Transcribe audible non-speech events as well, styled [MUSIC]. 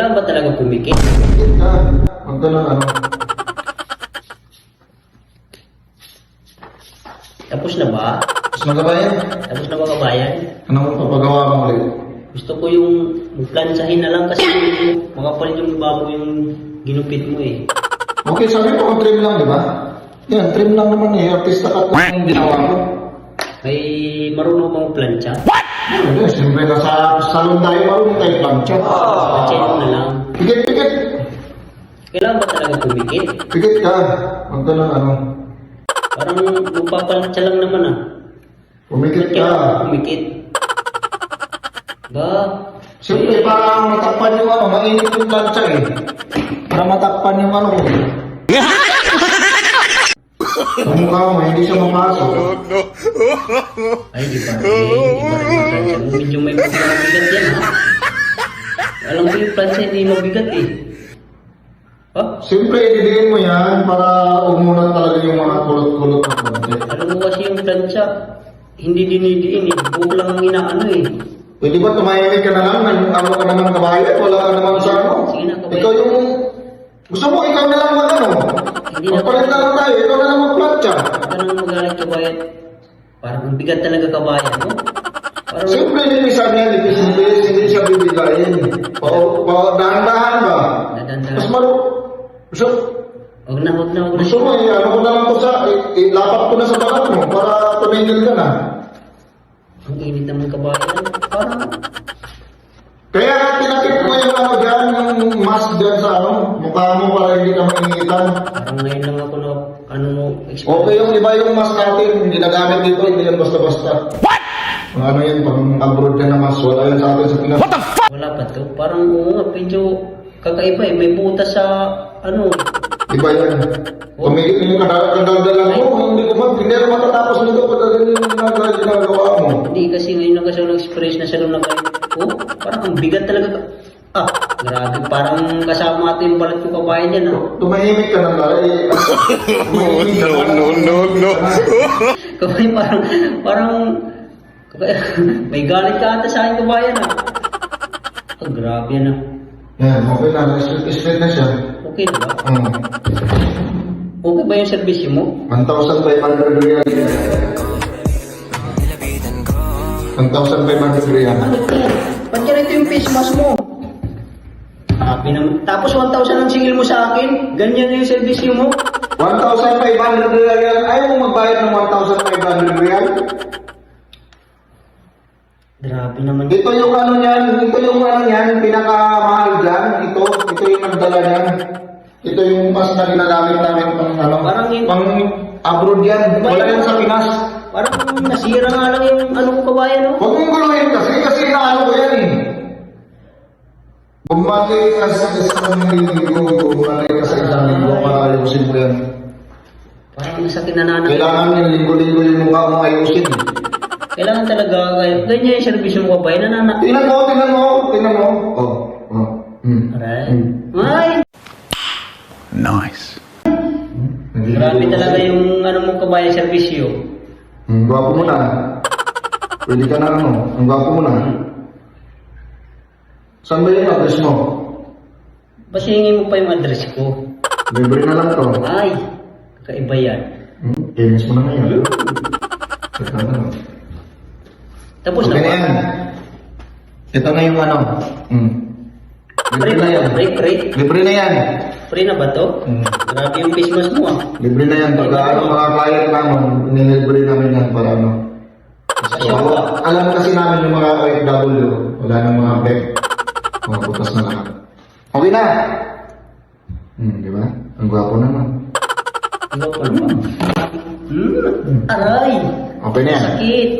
Kailangan ba talaga pumikit? Bakit ka? Huwag ka lang ano. Tapos na ba? Tapos na ka ba yan? Tapos na ba kabayan? Ano mo papagawa mo ulit? Gusto ko yung plansahin na lang kasi makapalit yung bago yung ginupit mo eh. Okay, sabi mo kung trim lang, di ba? Yan, trim lang naman eh. Artista cut lang yung ginawa ko. May marunong bang plancha? Ano, siyempre nasa salon tayo, marunong tayo plancha. Planchahin mo na lang. Pikit, pikit. Kailangan ba talaga pumikit? Pikit ka. Huwag ka lang ano. Parang magpapalansya lang naman ah. Pumikit ka. Pumikit. Ba? Siyempre, para matakpan yung ano, mainit yung plancha eh. Para matakpan yung ano. [LAUGHS] Sa mukha mo, hindi siya mapasok. Ay, di ba? Eh, di ba? Medyo may mabigat yan ha. Alam ko yung plancha hindi mabigat eh. Ha? Siyempre, ibibigay mo yan para umunan talaga yung mga kulot-kulot na konti. Alam mo kasi yung plancha, hindi dinidiin eh. Buhok lang ang inaano eh. Di ba tumahimik ka na lang, nang ano ka naman kabayan, wala ka naman sa ano. Sige na, kabayan. Ikaw yung, gusto mo, ikaw na lang mag ano. Magpalit na lang tayo, ikaw na lang ka nang magalit kabayan. Parang ang bigat talaga kabayan mo. Parang Siyempre, linisan yan, lipis-lipis, hindi siya bibigayin. Dahan-dahan ba? Dahan-dahan. Mas maru, gusto, Huwag na, huwag na, huwag na. gusto mo, eh, ano ko na lang ko sa, eh, ilapat ko na sa balat mo, para tumigil ka na. Ang init naman kabayan. Parang, Kaya tinakip ko yung ano dyan, yung mask dyan sa ano, mukha mo para hindi ka mainitan. parang ngayon lang ako na, ano mo. Okay yung iba yung mask natin, ginagamit dito, hindi yan basta-basta. What? Ano yan, pag abroad ka na mask, wala yan sa atin sa Pinas. What the Wala pa to. Parang, oo nga, medyo kakaiba eh. May butas sa, ano, Iba yan. Tumigil yung kadaldalan mo, hindi ko mag, hindi na matatapos nito pag ganyan yung ginagawa- ginagawa mo. Hindi kasi ngayon lang kasi ako nag-express na siya nung nag Oh, parang ang bigat talaga. ka- Ah, grabe. Parang kasama natin yung balat ko kabayan yan ah. Tumahimik ka na lang. Eh, tumahimik ka na. no, no, no. Kabayan parang, parang, kabayan, may galit ka ata sa akin kabayan ah. Oh, grabe yan ah. Yan, okay na. Straight, na siya. Okay na ba? Hmm. Okay ba yung servisyo mo? 1,500 real. 1,500 real. Ano ito? Ba't ganito yung face mask mo? Happy naman. Tapos 1,000 ang singil mo sa akin? Ganyan na yung servisyo mo? 1,500 real yan. Ayaw mo magbayad ng 1,500 real? Grabe naman. Ito yung ano niyan, ito yung ano niyan, pinakamahal dyan. Ito, ito yung nagdala niyan. Ito yung pas na ginagamit namin pang ano, Parang yung- pang abroad yan. Wala yan sa Pinas. Parang nasira nga lang yung ano ko kabayan, no? Huwag mong guluhin kasi, kasi inaano ko yan eh. Bumati ka sa isang linggo, bumati ka sa isang linggo para ayusin mo yan. Parang nasakit na nanak. Kailangan yung linggo-linggo yung mukha mo ayusin. Kailangan talaga, ganyan ganyan yung servisyo mo kabayan, nananak. Tingnan mo, tingnan mo, tingnan mo. Oh, oh. Hmm. Aray. Hmm. Ay! Nice. Grabe talaga yung ano mo kabayan servisyo. Ang gwapo mo na. Pwede ka na ano, ang gwapo mo na. Saan ba yung address mo? Pasingin mo pa yung address ko. Libre na lang to. Ay! Kakaiba yan. Hmm? Kinis mo na ngayon. Teka na. Tapos Okay na na ba? yan. Ito na yung ano. Hmm. Libre Free na yan. ba? Free, free. Libre na yan. Free na ba to? Hmm. Grabe yung face mask mo ah. Libre na yan. Pagka ano, mga client namin, nilibre namin yan para ano. So, Asya. alam kasi namin yung mga OFW, wala nang mga bag. Mga butas na lahat. Okay na! Hmm, di ba? Ang gwapo naman. Hmm? Aray! Okay na yan. Sakit!